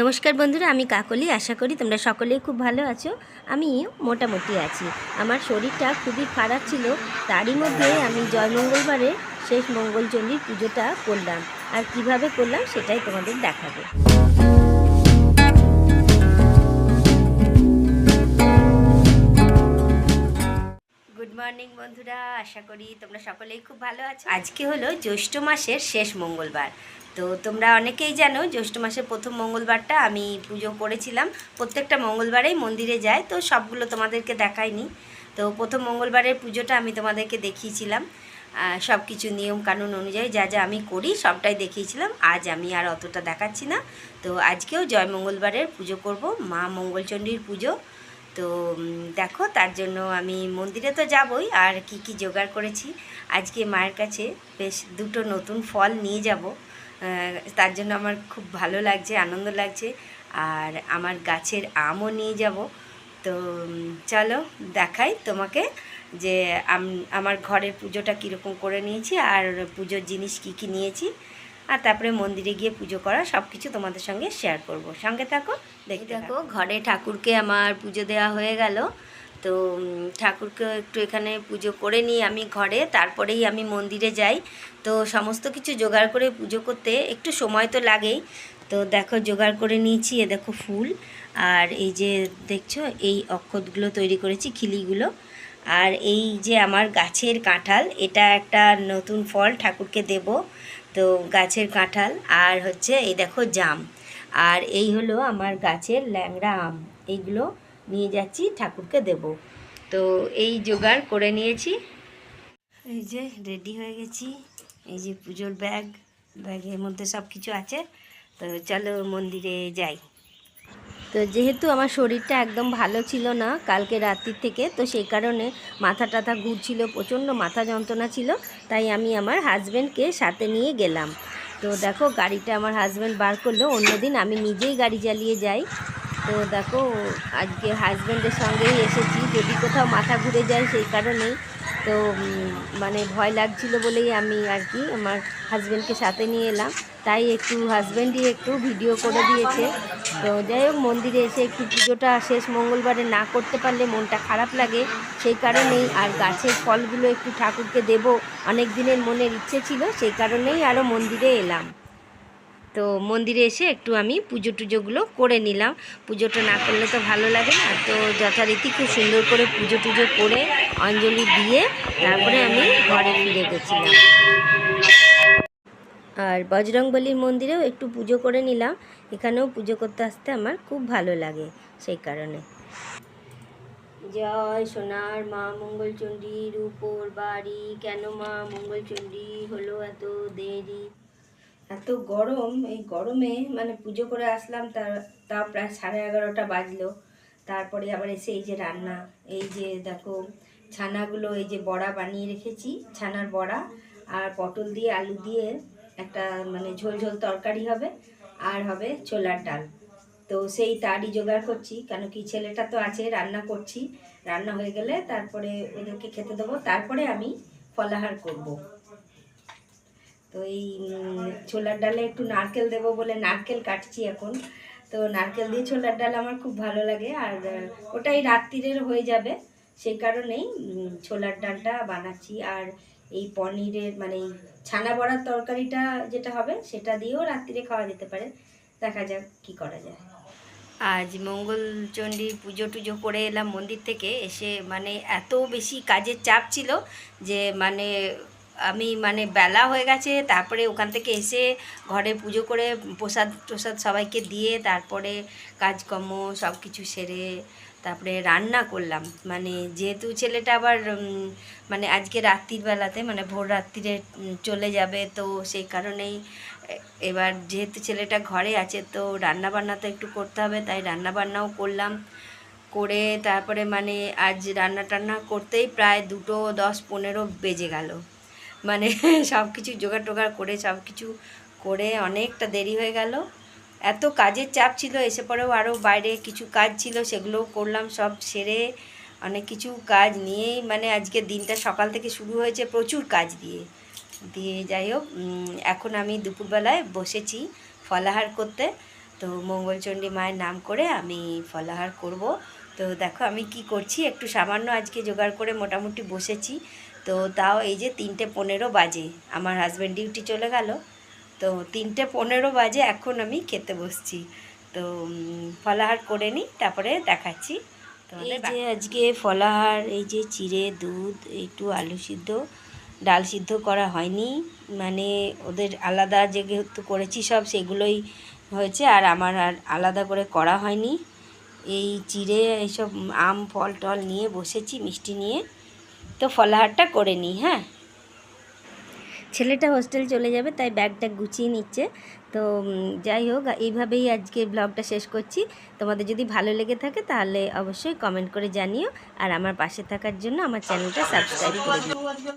নমস্কার বন্ধুরা, আমি কাকলি। আশা করি তোমরা সকলেই খুব ভালো আছো। আমি মোটামুটি আছি। আমার শরীরটা খুবই খারাপ ছিল, তারই মধ্যে আমি জয় মঙ্গলবারে শেষ মঙ্গলচণ্ডীর পুজোটা করলাম। আর কীভাবে করলাম সেটাই তোমাদের দেখাবো। মর্নিং বন্ধুরা। আশা করি তোমরা সকলেই খুব ভালো আছো। আজকে হলো জ্যৈষ্ঠ মাসের শেষ মঙ্গলবার। তো তোমরা অনেকেই জানো, জ্যৈষ্ঠ মাসের প্রথম মঙ্গলবারটা আমি পুজো করেছিলাম। প্রত্যেকটা মঙ্গলবারেই মন্দিরে যাই তো সবগুলো তোমাদেরকে দেখাইনি। তো প্রথম মঙ্গলবারের পুজোটা আমি তোমাদেরকে দেখিয়েছিলাম। সব কিছু নিয়ম কানুন অনুযায়ী যা যা আমি করি, সবটাই দেখিয়েছিলাম। আজ আমি আর অতটা দেখাচ্ছি না। তো আজকেও জয় মঙ্গলবারের পুজো করব, মা মঙ্গলচণ্ডীর পুজো। তো দেখো, তার জন্য আমি মন্দিরে তো যাবই, আর কি কি জোগাড় করেছি। আজকে মায়ের কাছে বেশ দুটো নতুন ফল নিয়ে যাব। তার জন্য আমার খুব ভালো লাগছে, আনন্দ লাগছে, আর আমার গাছের আমও নিয়ে যাব। তো চলো, দেখাই তোমাকে যে আমার ঘরের পুজোটা কীরকম করে নিয়েছি, আর পুজোর জিনিস কি কি নিয়েছি। আর তারপরে মন্দিরে গিয়ে পুজো করা সব কিছু তোমাদের সঙ্গে শেয়ার করব। সঙ্গে থাকো দেখতে দেখো ঘরে ঠাকুরকে আমার পুজো দেওয়া হয়ে গেল। তো ঠাকুরকে একটু এখানে পুজো করে নিই আমি ঘরে তারপরেই আমি মন্দিরে যাই। তো সমস্ত কিছু জোগাড় করে পুজো করতে একটু সময় তো লাগেই। তো দেখো জোগাড় করে নিয়েছি এ দেখো ফুল। আর এই যে দেখছ এই অক্ষতগুলো তৈরি করেছি খিলিগুলো। আর এই যে আমার গাছের কাঁঠাল, এটা একটা নতুন ফল ঠাকুরকে দেব, তো গাছের কাঁঠাল। আর হচ্ছে এই দেখো জাম। আর এই হলো আমার গাছের ল্যাংড়া আম। এইগুলো নিয়ে যাচ্ছি, ঠাকুরকে দেব। তো এই জোগাড় করে নিয়েছি। এই যে রেডি হয়ে গেছি। এই যে পুজোর ব্যাগ, ব্যাগের মধ্যে সব কিছু আছে। তো চলো মন্দিরে যাই। তো যেহেতু আমার শরীরটা একদম ভালো ছিল না কালকে রাত্রির থেকে, তো সেই কারণে মাথা টাথা ঘুরছিল, প্রচণ্ড মাথা যন্ত্রণা ছিল, তাই আমি আমার হাজব্যান্ডকে সাথে নিয়ে গেলাম। তো দেখো গাড়িটা আমার হাজব্যান্ড বার করল, অন্যদিন আমি নিজেই গাড়ি চালিয়ে যাই। তো দেখো, আজকে হাজব্যান্ডের সঙ্গেই এসেছি, যদি কোথাও মাথা ঘুরে যায় সেই কারণেই। তো মানে ভয় লাগছিল বলেই আমি আর কি আমার হাজব্যান্ডকে সাথে নিয়ে এলাম। তাই একটু হাজব্যান্ডই একটু ভিডিও করে দিয়েছে। তো যাই হোক, মন্দিরে এসে একটু পুজোটা শেষ, মঙ্গলবারে না করতে পারলে মনটা খারাপ লাগে। সেই কারণেই আর গাছের ফলগুলো একটু ঠাকুরকে দেব। অনেক দিনের মনের ইচ্ছে ছিল, সেই কারণেই আরও মন্দিরে এলাম। তো মন্দিরে এসে একটু আমি পুজো টুজোগুলো করে নিলাম। পুজোটা না করলে তো ভালো লাগে না। তো যথারীতি খুব সুন্দর করে পুজো টুজো করে অঞ্জলি দিয়ে তারপরে আমি ঘরে ফিরে গেছিলাম। আর বজরংবলীর মন্দিরেও একটু পুজো করে নিলাম। এখানেও পুজো করতে আসতে আমার খুব ভালো লাগে সেই কারণে। জয় সোনার মা মঙ্গলচণ্ডীর উপর বাড়ি। কেন মা মঙ্গলচণ্ডী হলো এত দেরি? এত গরম, এই গরমে মানে পুজো করে আসলাম তা তা প্রায় সাড়ে এগারোটা বাজলো। তারপরে আবার এসে এই যে রান্না, এই যে দেখো, ছানাগুলো এই যে বড়া বানিয়ে রেখেছি, ছানার বড়া আর পটল দিয়ে, আলু দিয়ে একটা মানে ঝোল ঝোল তরকারি হবে আর হবে ছোলার ডাল। তো সেই তারই জোগাড় করছি, কেন কি ছেলেটা তো আছে, রান্না করছি। রান্না হয়ে গেলে তারপরে ওদেরকে খেতে দেবো, তারপরে আমি ফলাহার করব। তো এই ছোলার ডালে একটু নারকেল দেবো বলে নারকেল কাটছি এখন। তো নারকেল দিয়ে ছোলার ডাল আমার খুব ভালো লাগে আর ওটাই রাত্রিরের হয়ে যাবে। সেই কারণেই ছোলার ডালটা বানাচ্ছি। আর এই পনিরের মানে ছানা বড়ার তরকারিটা যেটা হবে, সেটা দিয়েও রাত্রিরে খাওয়া যেতে পারে। দেখা যাক কি করা যায়। আজ মঙ্গলচণ্ডী পুজো টুজো করে এলাম মন্দির থেকে। এসে মানে এত বেশি কাজের চাপ ছিল যে মানে আমি মানে বেলা হয়ে গেছে, তারপরে ওখান থেকে এসে ঘরে পুজো করে প্রসাদ প্রসাদ সবাইকে দিয়ে তারপরে কাজকর্ম সব কিছু সেরে তারপরে রান্না করলাম। মানে যেহেতু ছেলেটা আবার মানে আজকে রাত্রির বেলাতে মানে ভোর রাত্রিরে চলে যাবে, তো সেই কারণেই এবার যেহেতু ছেলেটা ঘরে আছে, তো রান্না বান্না তো একটু করতে হবে, তাই রান্না বান্নাও করলাম। করে তারপরে মানে আজ রান্না টান্না করতেই প্রায় দুটো দশ পনেরো বেজে গেল। মানে সব কিছু জোগাড় টোগাড় করে সব কিছু করে অনেকটা দেরি হয়ে গেল। এত কাজের চাপ ছিল, এসে পরেও আরও বাইরে কিছু কাজ ছিল, সেগুলোও করলাম, সব সেরে অনেক কিছু কাজ নিয়েই মানে আজকে দিনটা সকাল থেকে শুরু হয়েছে প্রচুর কাজ দিয়ে। দিয়ে যাই হোক এখন আমি দুপুরবেলায় বসেছি ফলাহার করতে। তো মঙ্গলচণ্ডী মায়ের নাম করে আমি ফলাহার করব। তো দেখো আমি কি করছি, একটু সামান্য আজকে জোগাড় করে মোটামুটি বসেছি। তো তাও এই যে তিনটে পনেরো বাজে। আমার হাজব্যান্ড ডিউটি চলে গেল। তো তিনটে পনেরো বাজে এখন আমি খেতে বসছি। তো ফলাহার করে নিই তারপরে দেখাচ্ছি। এই যে আজকে ফলাহার এই যে চিড়ে দুধ একটু আলু সিদ্ধ ডাল সিদ্ধ করা হয়নি। মানে ওদের আলাদা যেহেতু করেছি সব সেগুলোই হয়েছে। আর আমার আর আলাদা করে করা হয়নি। এই চিড়ে এইসব আম ফল টল নিয়ে বসেছি মিষ্টি নিয়ে। তো ফলাহারটা করে নিই হ্যাঁ? ছেলেটা হোস্টেল চলে যাবে, তাই ব্যাগটা গুছিয়ে নিচ্ছে। তো যাই হোক, এইভাবেই আজকে ব্লগটা শেষ করছি। তোমাদের যদি ভালো লেগে থাকে, তাহলে অবশ্যই কমেন্ট করে জানিও। আর আমার পাশে থাকার জন্য আমার চ্যানেলটা সাবস্ক্রাইব করে